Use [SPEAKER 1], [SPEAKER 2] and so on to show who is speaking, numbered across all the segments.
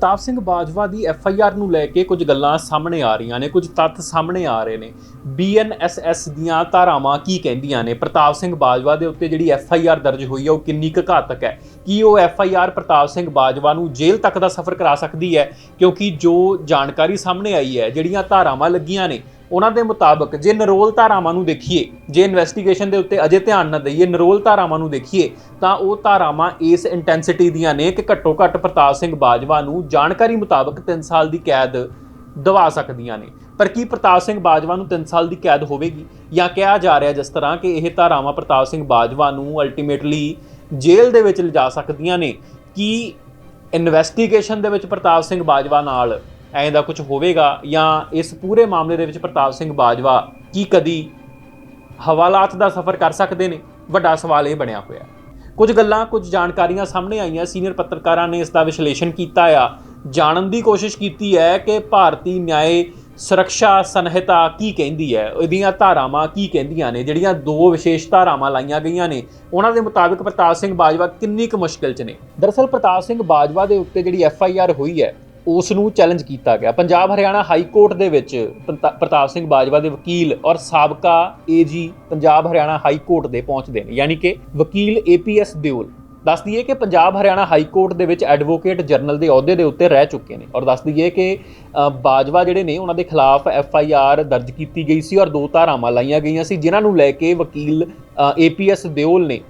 [SPEAKER 1] ਪ੍ਰਤਾਪ ਸਿੰਘ ਬਾਜਵਾ ਦੀ F I R ਨੂੰ ਲੈ ਕੇ ਕੁਝ ਗੱਲਾਂ ਸਾਹਮਣੇ ਆ ਰਹੀਆਂ ਨੇ, ਕੁਝ ਤੱਥ ਸਾਹਮਣੇ ਆ ਰਹੇ ਨੇ। ਬੀ ਐਨ ਐਸ ਐਸ ਦੀਆਂ ਧਾਰਾਵਾਂ ਕੀ ਕਹਿੰਦੀਆਂ ਨੇ? ਪ੍ਰਤਾਪ ਸਿੰਘ ਬਾਜਵਾ ਦੇ ਉੱਤੇ ਜਿਹੜੀ ਐਫ ਆਈ ਆਰ ਦਰਜ ਹੋਈ ਹੈ ਉਹ ਕਿੰਨੀ ਕੁ ਘਾਤਕ ਹੈ? ਕੀ ਉਹ F I R Pratap Singh Bajwa ਨੂੰ ਜੇਲ੍ਹ ਤੱਕ ਦਾ ਸਫ਼ਰ ਕਰਾ ਸਕਦੀ ਹੈ? ਕਿਉਂਕਿ ਜੋ ਜਾਣਕਾਰੀ ਸਾਹਮਣੇ ਆਈ ਹੈ, ਜਿਹੜੀਆਂ ਧਾਰਾਵਾਂ ਲੱਗੀਆਂ ਨੇ ਉਹਨਾਂ ਦੇ ਮੁਤਾਬਕ ਜੇ ਨਰੋਲ ਧਾਰਾਵਾਂ ਨੂੰ ਦੇਖੀਏ, ਜੇ ਇਨਵੈਸਟੀਗੇਸ਼ਨ ਦੇ ਉੱਤੇ ਅਜੇ ਧਿਆਨ ਨਾ ਦਈਏ, ਨਰੋਲ ਧਾਰਾਵਾਂ ਨੂੰ ਦੇਖੀਏ, ਤਾਂ ਉਹ ਧਾਰਾਵਾਂ ਇਸ ਇੰਟੈਂਸਿਟੀ ਦੀਆਂ ਨੇ ਕਿ ਘੱਟੋ ਘੱਟ ਪ੍ਰਤਾਪ ਸਿੰਘ ਬਾਜਵਾ ਨੂੰ ਜਾਣਕਾਰੀ ਮੁਤਾਬਕ 3 ਸਾਲ ਦੀ ਕੈਦ ਦਵਾ ਸਕਦੀਆਂ ਨੇ। ਪਰ ਕੀ ਪ੍ਰਤਾਪ ਸਿੰਘ ਬਾਜਵਾ ਨੂੰ 3 ਸਾਲ ਦੀ ਕੈਦ ਹੋਵੇਗੀ? ਜਾਂ ਕਿਹਾ ਜਾ ਰਿਹਾ ਜਿਸ ਤਰ੍ਹਾਂ ਕਿ ਇਹ ਧਾਰਾਵਾਂ ਪ੍ਰਤਾਪ ਸਿੰਘ ਬਾਜਵਾ ਨੂੰ ਅਲਟੀਮੇਟਲੀ ਜੇਲ੍ਹ ਦੇ ਵਿੱਚ ਲਿਜਾ ਸਕਦੀਆਂ ਨੇ, ਕੀ ਇਨਵੈਸਟੀਗੇਸ਼ਨ ਦੇ ਵਿੱਚ ਪ੍ਰਤਾਪ ਸਿੰਘ ਬਾਜਵਾ ਨਾਲ ਐਂ ਦਾ ਕੁਝ ਹੋਵੇਗਾ ਜਾਂ ਇਸ ਪੂਰੇ ਮਾਮਲੇ ਦੇ ਵਿੱਚ ਪ੍ਰਤਾਪ ਸਿੰਘ ਬਾਜਵਾ ਕੀ ਕਦੀ ਹਵਾਲਾਤ ਦਾ ਸਫ਼ਰ ਕਰ ਸਕਦੇ ਨੇ? ਵੱਡਾ ਸਵਾਲ ਇਹ ਬਣਿਆ ਹੋਇਆ। ਕੁਝ ਗੱਲਾਂ, ਕੁਝ ਜਾਣਕਾਰੀਆਂ ਸਾਹਮਣੇ ਆਈਆਂ। ਸੀਨੀਅਰ ਪੱਤਰਕਾਰਾਂ ਨੇ ਇਸ ਦਾ ਵਿਸ਼ਲੇਸ਼ਣ ਕੀਤਾ ਆ। ਜਾਣਨ ਦੀ ਕੋਸ਼ਿਸ਼ ਕੀਤੀ ਹੈ ਕਿ ਭਾਰਤੀ ਨਿਆਏ ਸੁਰੱਖਿਆ ਸੰਹਿਤਾ ਕੀ ਕਹਿੰਦੀ ਹੈ? ਇਹਦੀਆਂ ਧਾਰਾਵਾਂ ਕੀ ਕਹਿੰਦੀਆਂ ਨੇ? ਜਿਹੜੀਆਂ ਦੋ ਵਿਸ਼ੇਸ਼ ਧਾਰਾਵਾਂ ਲਾਈਆਂ ਗਈਆਂ ਨੇ, ਉਹਨਾਂ ਦੇ ਮੁਤਾਬਕ ਪ੍ਰਤਾਪ ਸਿੰਘ ਬਾਜਵਾ ਕਿੰਨੀ ਕੁ ਮੁਸ਼ਕਿਲ 'ਚ ਨੇ? ਦਰਅਸਲ ਪ੍ਰਤਾਪ ਸਿੰਘ ਬਾਜਵਾ ਦੇ ਉੱਤੇ ਜਿਹੜੀ ਐਫ ਆਈ ਆਰ ਹੋਈ ਹੈ ਉਸ ਨੂੰ ਚੈਲੰਜ ਕੀਤਾ ਗਿਆ। ਪੰਜਾਬ ਹਰਿਆਣਾ ਹਾਈ ਕੋਰਟ ਦੇ ਵਿੱਚ ਪ੍ਰਤਾ- ਪ੍ਰਤਾਪ ਸਿੰਘ ਬਾਜਵਾ ਦੇ ਵਕੀਲ ਔਰ ਸਾਬਕਾ AG Punjab Haryana high court ਦੇ ਪਹੁੰਚਦੇ ਨੇ। ਯਾਨੀ ਕਿ ਵਕੀਲ ਏਪੀਐਸ ਦਿਓਲ। ਦੱਸ ਦਈਏ ਕਿ ਪੰਜਾਬ ਹਰਿਆਣਾ ਹਾਈ ਕੋਰਟ ਦੇ ਵਿੱਚ ਐਡਵੋਕੇਟ ਜਨਰਲ ਦੇ ਅਹੁਦੇ ਦੇ ਉੱਤੇ ਰਹਿ ਚੁੱਕੇ ਨੇ। ਔਰ ਦੱਸ ਦਈਏ ਕਿ ਬਾਜਵਾ ਜਿਹੜੇ ਨੇ ਉਹਨਾਂ ਦੇ ਖਿਲਾਫ ਐਫ ਆਈ ਆਰ ਦਰਜ ਕੀਤੀ ਗਈ ਸੀ ਔਰ ਦੋ ਧਾਰਾਵਾਂ ਲਾਈਆਂ ਗਈਆਂ ਸੀ, ਜਿਨ੍ਹਾਂ ਨੂੰ ਲੈ ਕੇ ਵਕੀਲ ਏਪੀਐਸ ਦਿਓਲ ਨੇ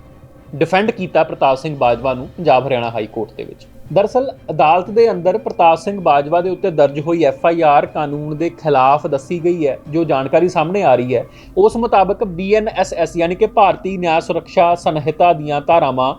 [SPEAKER 1] ਡਿਫੈਂਡ ਕੀਤਾ ਪ੍ਰਤਾਪ ਸਿੰਘ ਬਾਜਵਾ ਨੂੰ ਪੰਜਾਬ ਹਰਿਆਣਾ ਹਾਈ ਕੋਰਟ ਦੇ ਵਿੱਚ। ਦਰਅਸਲ ਅਦਾਲਤ ਦੇ ਅੰਦਰ ਪ੍ਰਤਾਪ ਸਿੰਘ ਬਾਜਵਾ ਦੇ ਉੱਤੇ ਦਰਜ ਹੋਈ ਐਫ ਆਈ ਆਰ ਕਾਨੂੰਨ ਦੇ ਖਿਲਾਫ ਦੱਸੀ ਗਈ ਹੈ ਜੋ ਜਾਣਕਾਰੀ ਸਾਹਮਣੇ ਆ ਰਹੀ ਹੈ। ਉਸ ਮੁਤਾਬਕ ਬੀ ਐਨ ਐਸ ਐਸ ਯਾਨੀ ਕਿ ਭਾਰਤੀ ਨਿਆਂ ਸੁਰੱਖਿਆ ਸੰਹਿਤਾ ਦੀਆਂ ਧਾਰਾਵਾਂ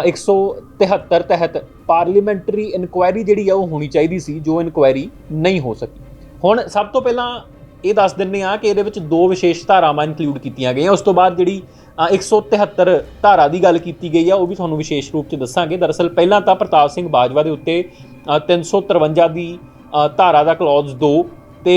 [SPEAKER 1] ਅ, 173 ਤਹਿਤ ਪਾਰਲੀਮੈਂਟਰੀ ਇਨਕੁਆਇਰੀ ਜਿਹੜੀ ਆ ਉਹ ਹੋਣੀ ਚਾਹੀਦੀ ਸੀ ਜੋ ਇਨਕੁਆਇਰੀ ਨਹੀਂ ਹੋ ਸਕੀ। ਹੁਣ ਸਭ ਤੋਂ ਪਹਿਲਾਂ ਇਹ ਦੱਸ ਦਿੰਨੇ ਆ ਕਿ ਇਹਦੇ ਵਿੱਚ ਦੋ ਵਿਸ਼ੇਸ਼ ਧਾਰਾਵਾਂ ਇਨਕਲੂਡ ਕੀਤੀਆਂ ਗਈਆਂ। ਉਸ ਤੋਂ ਬਾਅਦ ਜਿਹੜੀ ਅ, 173 ਧਾਰਾ ਦੀ ਗੱਲ ਕੀਤੀ ਗਈ ਆ ਉਹ ਵੀ ਤੁਹਾਨੂੰ ਵਿਸ਼ੇਸ਼ ਰੂਪ 'ਚ ਦੱਸਾਂਗੇ। ਦਰਅਸਲ ਪਹਿਲਾਂ ਤਾਂ ਪ੍ਰਤਾਪ ਸਿੰਘ ਬਾਜਵਾ ਦੇ ਉੱਤੇ ਅ, 353 ਦੀ ਧਾਰਾ ਦਾ ਕਲੌਜ਼ 2 ਤੇ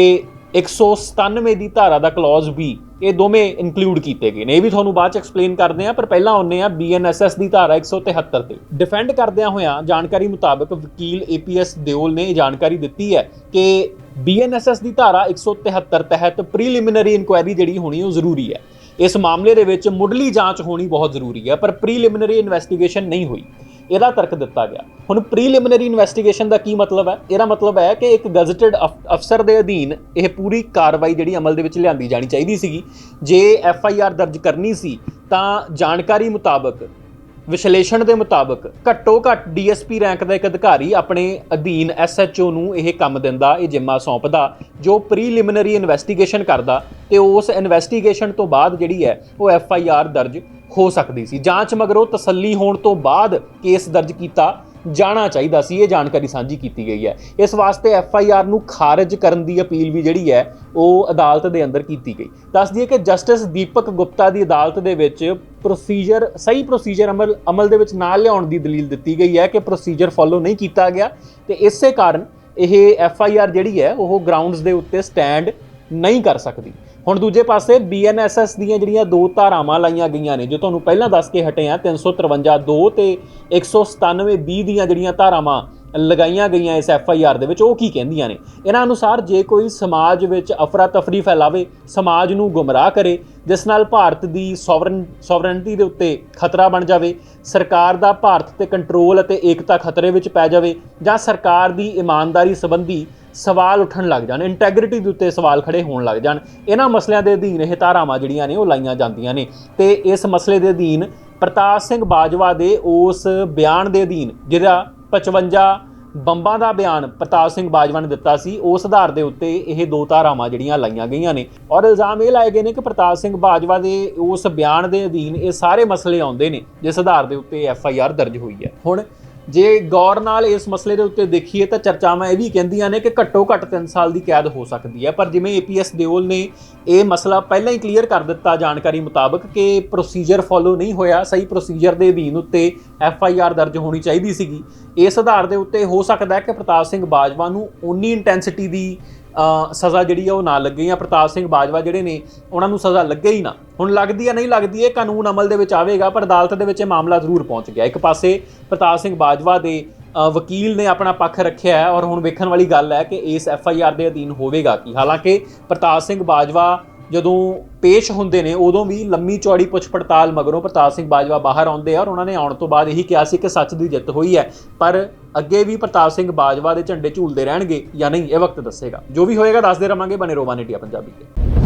[SPEAKER 1] 197 ਦੀ ਧਾਰਾ ਦਾ ਕਲੌਜ਼ ਵੀ ਇਹ ਦੋਵੇਂ ਇਨਕਲੂਡ ਕੀਤੇ ਗਏ ਨੇ। ਇਹ ਵੀ ਤੁਹਾਨੂੰ ਬਾਅਦ ਚ ਐਕਸਪਲੇਨ ਕਰਦੇ ਆ ਪਰ ਪਹਿਲਾਂ ਆਉਂਦੇ ਆ ਬੀਐਨਐਸਐਸ ਦੀ ਧਾਰਾ 173 ਤੇ। ਡਿਫੈਂਡ ਕਰਦਿਆਂ ਹੋਇਆਂ ਜਾਣਕਾਰੀ ਮੁਤਾਬਕ ਵਕੀਲ ਏਪੀਐਸ ਦਿਓਲ ਨੇ ਇਹ ਜਾਣਕਾਰੀ ਦਿੱਤੀ ਹੈ ਕਿ ਬੀਐਨਐਸਐਸ ਦੀ ਧਾਰਾ 173 ਤਹਿਤ ਪ੍ਰੀਲਿਮਿਨਰੀ ਇਨਕੁਆਇਰੀ ਜਿਹੜੀ ਹੋਣੀ ਉਹ ਜ਼ਰੂਰੀ ਹੈ। ਇਸ ਮਾਮਲੇ ਦੇ ਵਿੱਚ ਮੁੱਢਲੀ ਜਾਂਚ ਹੋਣੀ ਬਹੁਤ ਜ਼ਰੂਰੀ ਹੈ, ਪਰ ਪ੍ਰੀਲਿਮਿਨਰੀ ਇਨਵੈਸਟੀਗੇਸ਼ਨ ਨਹੀਂ ਹੋਈ। ਇਹਦਾ ਤਰਕ ਦਿੱਤਾ ਗਿਆ। ਹੁਣ ਪ੍ਰੀਲਿਮਿਨਰੀ ਇਨਵੈਸਟੀਗੇਸ਼ਨ ਦਾ ਕੀ ਮਤਲਬ ਹੈ? ਇਹਦਾ ਮਤਲਬ ਹੈ ਕਿ ਇੱਕ ਗਜ਼ਟਡ ਅਫਸਰ ਦੇ ਅਧੀਨ ਇਹ ਪੂਰੀ ਕਾਰਵਾਈ ਜਿਹੜੀ ਅਮਲ ਦੇ ਵਿੱਚ ਲਿਆਂਦੀ ਜਾਣੀ ਚਾਹੀਦੀ ਸੀਗੀ। ਜੇ ਐਫ ਆਈ ਆਰ ਦਰਜ ਕਰਨੀ ਸੀ, ਤਾਂ ਜਾਣਕਾਰੀ ਮੁਤਾਬਕ, ਵਿਸ਼ਲੇਸ਼ਣ ਦੇ ਮੁਤਾਬਕ ਘੱਟੋ ਘੱਟ ਡੀਐਸਪੀ ਰੈਂਕ ਦਾ ਇੱਕ ਅਧਿਕਾਰੀ ਆਪਣੇ ਅਧੀਨ ਐਸਐਚਓ ਨੂੰ ਇਹ ਕੰਮ ਦਿੰਦਾ, ਇਹ ਜਿੰਮਾ ਸੌਂਪਦਾ, ਜੋ ਪ੍ਰੀਲਿਮਿਨਰੀ ਇਨਵੈਸਟੀਗੇਸ਼ਨ ਕਰਦਾ ਤੇ ਉਸ ਇਨਵੈਸਟੀਗੇਸ਼ਨ ਤੋਂ ਬਾਅਦ ਜਿਹੜੀ ਹੈ ਉਹ ਐਫ ਆਈ ਆਰ ਦਰਜ ਹੋ ਸਕਦੀ ਸੀ। ਜਾਂਚ ਮਗਰੋਂ ਤਸੱਲੀ ਹੋਣ ਤੋਂ ਬਾਅਦ ਕੇਸ ਦਰਜ ਕੀਤਾ ਜਾਣਾ ਚਾਹੀਦਾ ਸੀ। ਇਹ ਜਾਣਕਾਰੀ ਸਾਂਝੀ ਕੀਤੀ ਗਈ ਹੈ। ਇਸ ਵਾਸਤੇ ਐਫ ਆਈ ਆਰ ਨੂੰ ਖਾਰਜ ਕਰਨ ਦੀ ਅਪੀਲ ਵੀ ਜਿਹੜੀ ਹੈ, ਉਹ ਅਦਾਲਤ ਦੇ ਅੰਦਰ ਕੀਤੀ ਗਈ। ਦੱਸ ਦਈਏ ਕਿ ਜਸਟਿਸ ਦੀਪਕ ਗੁਪਤਾ ਦੀ ਅਦਾਲਤ ਦੇ ਵਿੱਚ ਪ੍ਰੋਸੀਜਰ ਸਹੀ ਪ੍ਰੋਸੀਜਰ ਅਮਲ ਅਮਲ ਦੇ ਵਿੱਚ ਨਾ ਲਿਆਉਣ ਦੀ ਦਲੀਲ ਦਿੱਤੀ ਗਈ ਹੈ ਕਿ ਪ੍ਰੋਸੀਜਰ ਫੋਲੋ ਨਹੀਂ ਕੀਤਾ ਗਿਆ ਤੇ ਇਸੇ ਕਾਰਨ ਇਹ ਐਫ ਆਈ ਆਰ ਜਿਹੜੀ ਹੈ, ਉਹ ਗਰਾਊਂਡਸ ਦੇ ਉੱਤੇ ਸਟੈਂਡ ਨਹੀਂ ਕਰ ਸਕਦੀ। ਹੁਣ ਦੂਜੇ ਪਾਸੇ ਬੀਐਨਐਸਐਸ ਦੀਆਂ ਜਿਹੜੀਆਂ ਦੋ ਧਾਰਾਵਾਂ ਲਾਈਆਂ ਗਈਆਂ ਨੇ, ਜੋ ਤੁਹਾਨੂੰ ਪਹਿਲਾਂ ਦੱਸ ਕੇ ਹਟੇ ਆ 353 2 ਤੇ 197 20 ਦੀਆਂ ਜਿਹੜੀਆਂ ਧਾਰਾਵਾਂ ਲਗਾਈਆਂ ਗਈਆਂ ਇਸ ਐਫ ਆਈ ਆਰ ਦੇ ਵਿੱਚ, ਉਹ ਕੀ ਕਹਿੰਦੀਆਂ ਨੇ? ਇਹਨਾਂ ਅਨੁਸਾਰ ਜੇ ਕੋਈ ਸਮਾਜ ਵਿੱਚ ਅਫਰਾ ਤਫਰੀ ਫੈਲਾਵੇ, ਸਮਾਜ ਨੂੰ ਗੁੰਮਰਾਹ ਕਰੇ, ਜਿਸ ਨਾਲ ਭਾਰਤ ਦੀ ਸੋਵਰਨ, ਸੋਵਰਨਟੀ ਦੇ ਉੱਤੇ ਖਤਰਾ ਬਣ ਜਾਵੇ, ਸਰਕਾਰ ਦਾ ਭਾਰਤ ਤੇ ਕੰਟਰੋਲ ਅਤੇ ਏਕਤਾ ਖਤਰੇ ਵਿੱਚ ਪੈ ਜਾਵੇ, ਜਾਂ ਸਰਕਾਰ ਦੀ ਇਮਾਨਦਾਰੀ ਸੰਬੰਧੀ ਸਵਾਲ ਉੱਠਣ ਲੱਗ ਜਾਣ ਇੰਟੈਗ੍ਰਿਟੀ ਦੇ ਉੱਤੇ ਸਵਾਲ ਖੜੇ ਹੋਣ ਲੱਗ ਜਾਣ। ਇਹਨਾਂ ਮਸਲਿਆਂ ਦੇ ਅਧੀਨ ਇਹ ਧਾਰਾਵਾਂ ਜਿਹੜੀਆਂ ਨੇ ਉਹ ਲਾਈਆਂ ਜਾਂਦੀਆਂ ਨੇ। ਤੇ ਇਸ ਮਸਲੇ ਦੇ ਅਧੀਨ ਪ੍ਰਤਾਪ ਸਿੰਘ ਬਾਜਵਾ ਦੇ ਉਸ ਬਿਆਨ ਦੇ ਅਧੀਨ, ਜਿਹਦਾ 55 ਬੰਬਾਂ ਦਾ ਬਿਆਨ ਪ੍ਰਤਾਪ ਸਿੰਘ ਬਾਜਵਾ ਨੇ ਦਿੱਤਾ ਸੀ, ਉਸ ਆਧਾਰ ਦੇ ਉੱਤੇ ਇਹ ਦੋ ਧਾਰਾਵਾਂ ਜਿਹੜੀਆਂ ਲਾਈਆਂ ਗਈਆਂ ਨੇ। ਔਰ ਇਲਜ਼ਾਮ ਇਹ ਲਾਏ ਗਏ ਨੇ ਕਿ ਪ੍ਰਤਾਪ ਸਿੰਘ ਬਾਜਵਾ ਦੇ ਉਸ ਬਿਆਨ ਦੇ ਅਧੀਨ ਇਹ ਸਾਰੇ ਮਸਲੇ ਆਉਂਦੇ ਨੇ, ਜਿਸ ਆਧਾਰ ਦੇ ਉੱਤੇ ਐਫ ਆਈ ਆਰ ਦਰਜ ਹੋਈ ਹੈ। ਹੁਣ ਜੇ ਗੌਰ ਨਾਲ ਇਸ ਮਸਲੇ ਦੇ ਉੱਤੇ ਦੇਖੀਏ ਤਾਂ ਚਰਚਾਵਾਂ ਇਹ ਵੀ ਕਹਿੰਦੀਆਂ ਨੇ ਕਿ ਘੱਟੋ ਘੱਟ 3 ਸਾਲ ਦੀ ਕੈਦ ਹੋ ਸਕਦੀ ਹੈ। ਪਰ ਜਿਵੇਂ ਏਪੀਐਸ ਦਿਓਲ ਨੇ ਇਹ ਮਸਲਾ ਪਹਿਲਾਂ ਹੀ ਕਲੀਅਰ ਕਰ ਦਿੱਤਾ ਜਾਣਕਾਰੀ ਮੁਤਾਬਕ ਕਿ ਪ੍ਰੋਸੀਜਰ ਫੋਲੋ ਨਹੀਂ ਹੋਇਆ, ਸਹੀ ਪ੍ਰੋਸੀਜਰ ਦੇ ਅਧੀਨ ਉੱਤੇ ਐਫ ਆਈ ਆਰ ਦਰਜ ਹੋਣੀ ਚਾਹੀਦੀ ਸੀਗੀ। ਇਸ ਆਧਾਰ ਦੇ ਉੱਤੇ ਹੋ ਸਕਦਾ ਹੈ ਕਿ ਪ੍ਰਤਾਪ ਸਿੰਘ ਬਾਜਵਾ ਨੂੰ ਉਨੀ ਇੰਟੈਂਸਿਟੀ ਦੀ ਸਜ਼ਾ ਜਿਹੜੀ ਆ ਉਹ ਨਾ ਲੱਗੇ ਜਾਂ ਪ੍ਰਤਾਪ ਸਿੰਘ ਬਾਜਵਾ ਜਿਹੜੇ ਨੇ, ਉਹਨਾਂ ਨੂੰ ਸਜ਼ਾ ਲੱਗੇ ਹੀ ਨਾ। ਹੁਣ ਲੱਗਦੀ ਹੈ ਨਹੀਂ ਲੱਗਦੀ, ਇਹ ਕਾਨੂੰਨ ਅਮਲ ਦੇ ਵਿੱਚ ਆਵੇਗਾ, ਪਰ ਅਦਾਲਤ ਦੇ ਵਿੱਚ ਇਹ ਮਾਮਲਾ ਜ਼ਰੂਰ ਪਹੁੰਚ ਗਿਆ। ਇੱਕ ਪਾਸੇ ਪ੍ਰਤਾਪ ਸਿੰਘ ਬਾਜਵਾ ਦੇ ਵਕੀਲ ਨੇ ਆਪਣਾ ਪੱਖ ਰੱਖਿਆ ਹੈ, ਔਰ ਹੁਣ ਵੇਖਣ ਵਾਲੀ ਗੱਲ ਹੈ ਕਿ ਇਸ ਐਫ ਆਈ ਆਰ ਦੇ ਅਧੀਨ ਹੋਵੇਗਾ ਕੀ। ਹਾਲਾਂਕਿ ਪ੍ਰਤਾਪ ਸਿੰਘ ਬਾਜਵਾ ਜਦੋਂ ਪੇਸ਼ ਹੁੰਦੇ ਨੇ, ਉਦੋਂ ਵੀ ਲੰਮੀ ਚੌੜੀ ਪੁੱਛ ਪੜਤਾਲ ਮਗਰੋਂ ਪ੍ਰਤਾਪ ਸਿੰਘ ਬਾਜਵਾ ਬਾਹਰ ਆਉਂਦੇ ਆ ਔਰ ਉਹਨਾਂ ਨੇ ਆਉਣ ਤੋਂ ਬਾਅਦ ਇਹੀ ਕਿਹਾ ਸੀ ਕਿ ਸੱਚ ਦੀ ਜਿੱਤ ਹੋਈ ਹੈ। ਪਰ ਅੱਗੇ ਵੀ ਪ੍ਰਤਾਪ ਸਿੰਘ ਬਾਜਵਾ ਦੇ ਝੰਡੇ ਝੂਲਦੇ ਰਹਿਣਗੇ ਜਾਂ ਨਹੀਂ, ਇਹ ਵਕਤ ਦੱਸੇਗਾ। ਜੋ ਵੀ ਹੋਏਗਾ, ਦੱਸਦੇ ਰਵਾਂਗੇ। ਬਨੇ ਰੋਵਾਨ ਇੰਡੀਆ ਪੰਜਾਬੀ ਤੇ।